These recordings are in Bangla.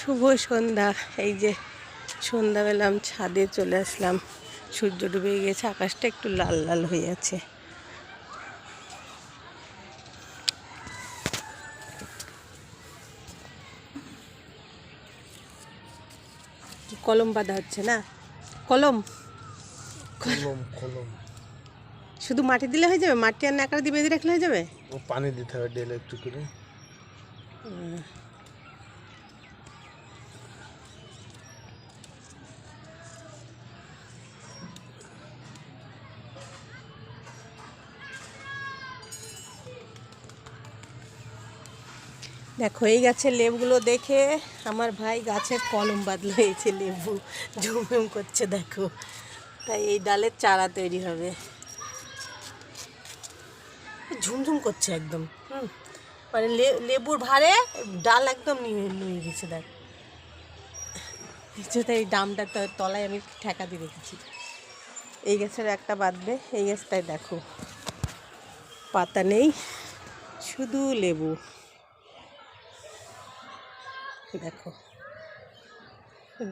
শুভ সন্ধ্যা। এই যে সন্ধ্যাবেলা আমি ছাদে চলে আসলাম। সূর্য ডুবে গেছে আকাশটা একটু লাল লাল হয়ে আছে। কলম বাঁধা হচ্ছে না? কলম? কলম কলম। শুধু মাটি দিলে হয়ে যাবে? মাটি আর নাকার দিয়ে বেঁধে রাখলে হয়ে যাবে? ও পানি দিতে হবে ডেলে একটু করে। দেখো, এই গাছের লেবুগুলো দেখে আমার ভাই গাছের কলম বাদল হয়েছে লেবু ঝুমঝুম করছে, দেখো। তাই এই ডালের চারা তৈরি হবে। ঝুমঝুম করছে একদম, হুম। মানে লেবুর ভারে ডাল একদম নিয়ে গেছে, দেখ। কিছুতে এই ডামটার ত- তলায় আমি ঠেকা দিয়ে রেখেছি। এই গাছের একটা বাঁধবে এই গাছটায় দেখো। পাতা নেই, শুধু লেবু। দেখো।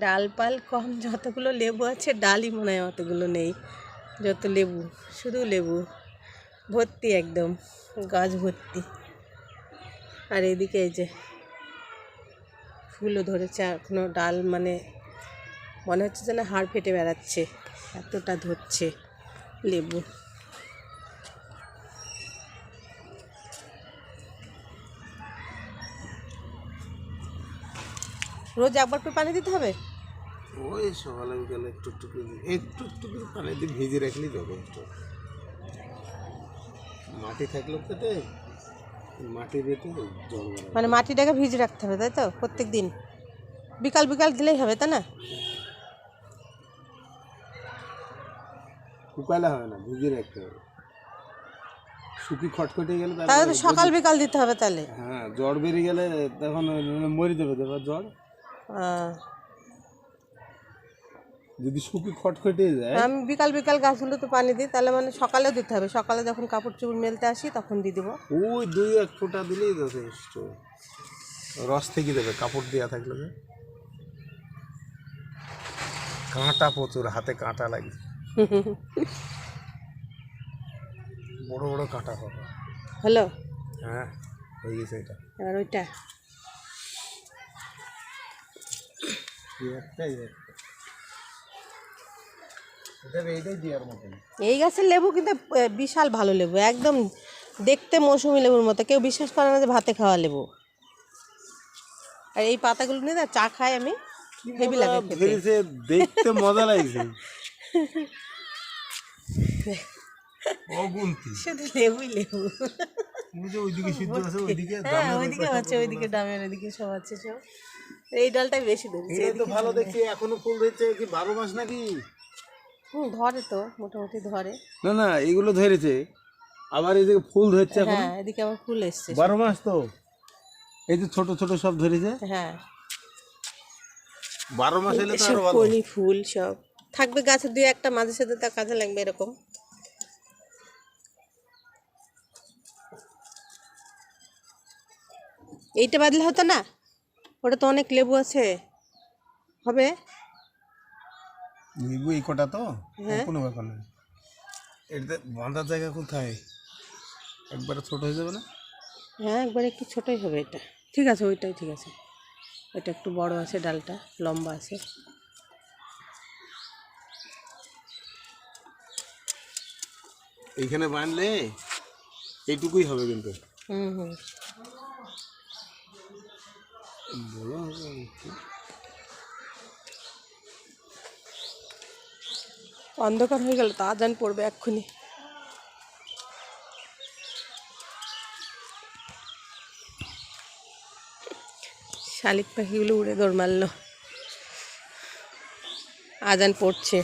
ডালপাল কম, যতগুলো লেবু আছে, ডালই মনে হয় অতগুলো নেই। যত লেবু, শুধু লেবু। ভর্তি একদম, গাছ ভর্তি। আর এদিকে এই যে ফুলও ধরেছে এখনও ডাল মানে মনে হচ্ছে যেন হাড় ফেটে বেড়াচ্ছে, এতটা ধরছে লেবু। রোজ একবার করে পানি দিতে হবে? ওই সকালে বিকালে একটু একটু করে একটু একটু করে পানি দিয়ে ভিজে রাখলেই যথেষ্ট মাটি থাকলেও পেটে মাটি রেটে জল মানে মাটিটাকে ভিজে রাখতে হবে তাই তো? প্রত্যেক দিন বিকাল বিকাল দিলেই হবে তাই না? শুকালে হবে না ভিজে রাখতে হবে। শুকি খটখটে গেলে তাহলে তো সকাল বিকাল দিতে হবে তাহলে। হ্যাঁ জ্বর বেরিয়ে গেলে তখন মরি দেবে দেবার জ্বর। যদি শুকি খটখটে যায়। আমি বিকাল বিকাল গাছগুলো তো পানি দিই তাহলে মানে সকালে দিতে হবে। সকালে যখন কাপড় চোপড় মেলতে আসি তখন দিয়ে দেবো। ওই দুই এক ফোঁটা দিলেই যথেষ্ট। রস থেকে দেবে কাপড় দেওয়া থাকলে যে। কাঁটা প্রচুর হাতে কাঁটা লাগে। বড় বড় কাঁটা হবে। হ্যালো? হ্যাঁ হয়ে গেছে এটা। আর ওইটা। এই একটা, এই গাছের লেবু কিন্তু বিশাল ভালো লেবু একদম দেখতে মৌসুমি লেবুর মতো। কেউ বিশ্বাস করে না যে ভাতে খাওয়া লেবু। আর এই পাতাগুলো নিয়ে না চা খাই আমি হেভি লাগে দেখতে মজা লাগছে। অগুন্তি। শুধু লেবুই লেবু। ওইদিকে সিদ্ধ আছে ওইদিকে হ্যাঁ ওইদিকে আছে ওইদিকে ডামের ওইদিকে সব আছে সব। এই ডালটাই বেশি ধরেছে এটা তো ভালো দেখছি এখনও ফুল ধরছে কি বারো মাস নাকি? হুম ধরে তো মোটামুটি ধরে। না না এগুলো ধরেছে আবার যে ফুল ধরছে এখন। হ্যাঁ এদিকে আবার ফুল এসছে। বারো মাস তো? এই যে ছোট ছোট সব ধরেছে? হ্যাঁ। বারো মাস এলে তো সব আরও ভালো। কলি ফুল সব। থাকবে গাছে দুই একটা মাঝে সাথে তা কাজে লাগবে এরকম। এইটা বাদলে হতো না? ওটা তো অনেক লেবু আছে। হবে? লেবু এই কটা তো? হ্যাঁ। কোনো ব্যাপার নেই এটাতে বাঁধার জায়গা কোথায়? একবারে ছোট হয়ে যাবে না? হ্যাঁ একবার একটু ছোটোই হবে এটা। ঠিক আছে ওইটাই ঠিক আছে। এটা একটু বড় আছে ডালটা লম্বা আছে। এইখানে বাঁধলে এইটুকুই হবে কিন্তু। হুম হুম। অন্ধকার হয়ে গেল তো আজান পড়বে এক্ষুনি। শালিক পাখিগুলো উড়ে দৌড় মারলো। আজান পড়ছে।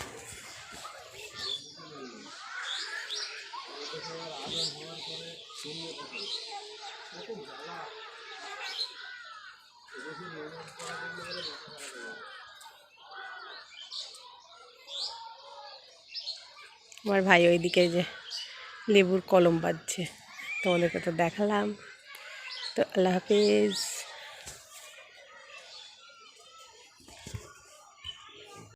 আমার ভাই ওইদিকে যে লেবুর কলম বাজছে তোমাদেরকে তো দেখালাম। তো আল্লাহ হাফিজ।